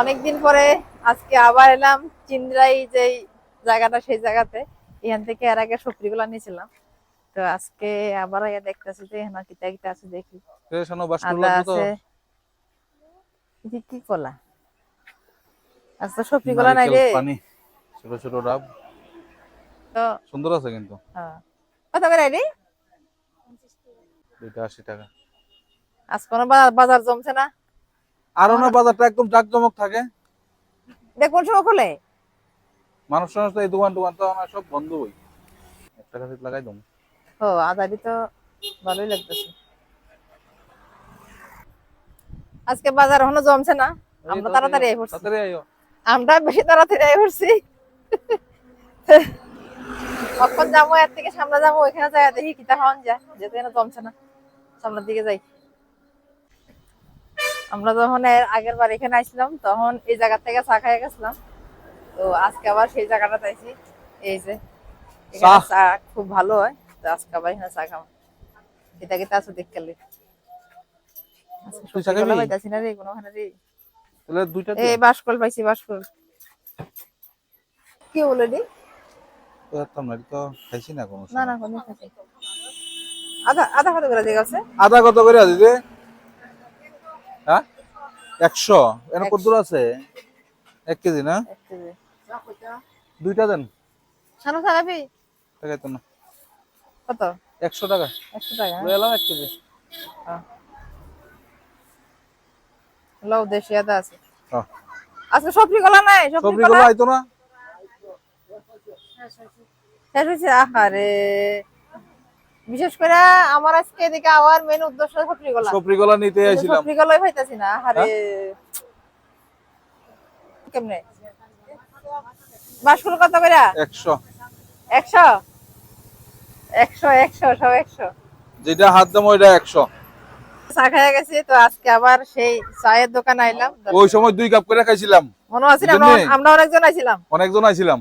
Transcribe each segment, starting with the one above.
অনেকদিন পরে আজকে আবার এলাম চিন্দ্রাই যে জায়গাটা সেই জায়গাতে। এখান থেকে এর আগে সবজিগুলো নিয়েছিলাম। তো আজকে আবার আয়া দেখতেছি যে এখানে কিতা কিতা আছে দেখি। আদা আছে। কি কলা? আচ্ছা সবজি কলা নাই রে ছোট ছোট ডাব। তো সুন্দর আছে কিন্তু। হ্যাঁ। কত করে রে টাকা। আজ কোনো বাজার জমছে না? আরও বাজারটা একদম জাকজমক থাকে। দেখুন সময় খোলে? মানুষ তো এই দোকান টোকান তো আমার সব বন্ধ হই একটা কাছে লাগাই দম ও আদারি তো ভালোই লাগতেছে। আজকে বাজার এখনও জমছে না। আমরা তাড়াতাড়ি আই পড়ছি। তাড়াতাড়ি আইও আমরা বেশি তাড়াতাড়ি আই পড়ছি। কখন যাব এর থেকে সামনে যাব ওইখানে যাই দেখি কিতা খাওয়ান যায়। এখানে জমছে না সামনের দিকে যাই। আমরা যখন আগের বার এখানে আসলাম তখন এই জায়গা থেকে চা খাই গেছিলাম। তো আজকে আবার সেই জায়গাটা চাইছি এই যে এখানে চা। খুব ভালো হয়। তো আজকে আবার এখানে চা খাব। কিতা কিতা আছে দেখতে তুই চা খাবি? না রে কোনোখানে রে? তাহলে দুইটা এই বাসকল পাইছি বাসকল। কি বলে দি আধা আধা কত করে দিয়ে গেছে? আদা কত করে আছে একশো? এর কত দূর আছে? এক কেজি না? দুইটা দেন। সানো সারাবি টাকা তো না। কত? একশো টাকা। একশো টাকা এলাম এক কেজি। লও দেশি আদা আছে। হ্যাঁ। আজকে সবজি কলা নাই? সবজি কলা আইতো না? শেষ হয়েছে আহারে। বিশেষ করে আমার আজকে এদিকে আওয়ার মেন উদ্দেশ্য সবজি কলা নিতে আইছিলাম। সবজি পাইতাছি না আহারে কেমনে? বাসকুল কত করে? একশো। একশো? একশো একশো সব একশো। যেটা হাত দাম ওইটা একশো। চা খাইয়া গেছি তো আজকে আবার সেই চায়ের দোকান আইলাম। ওই সময় দুই কাপ করে খাইছিলাম। মনে আছে না আমরা? আমরা অনেকজন আইছিলাম। অনেকজন আইছিলাম।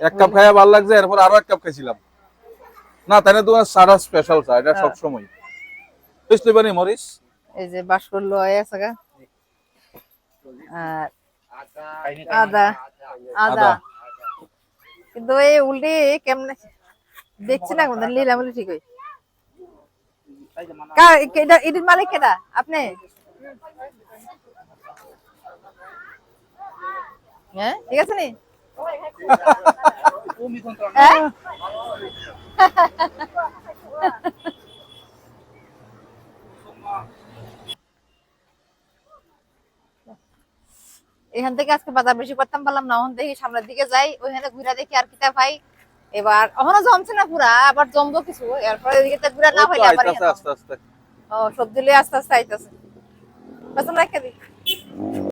এক কাপ খাইয়া ভালো লাগছে এরপর আরও এক কাপ খাইছিলাম। না তাই না তোমার সারা স্পেশাল চা এটা সব সময় বুঝতে পারি মরিস এই যে বাস করল আছে গা। আর আদা আদা। আদা। কিন্তু এই উল্টি কেমনে দেখছি না কোনদিন লীলা বলে ঠিক হই। কার এটা এটির মালিক কেডা? আপনি? হ্যাঁ ঠিক আছে নি? হ্যাঁ? এখান থেকে আজকে বাজার বেশি করতাম পারলাম না ওখান থেকে সামনের দিকে যাই ওইখানে ঘুরে দেখি আর কিতা পাই এবার এখনও জমছে না পুরা আবার জমবো কিছু এরপরে এদিকে তো ঘুরে না তো আবার আস্তে আস্তে। ও সবজি লিয়ে আস্তে আস্তে আইতাছে। বেতন রেখে দিই।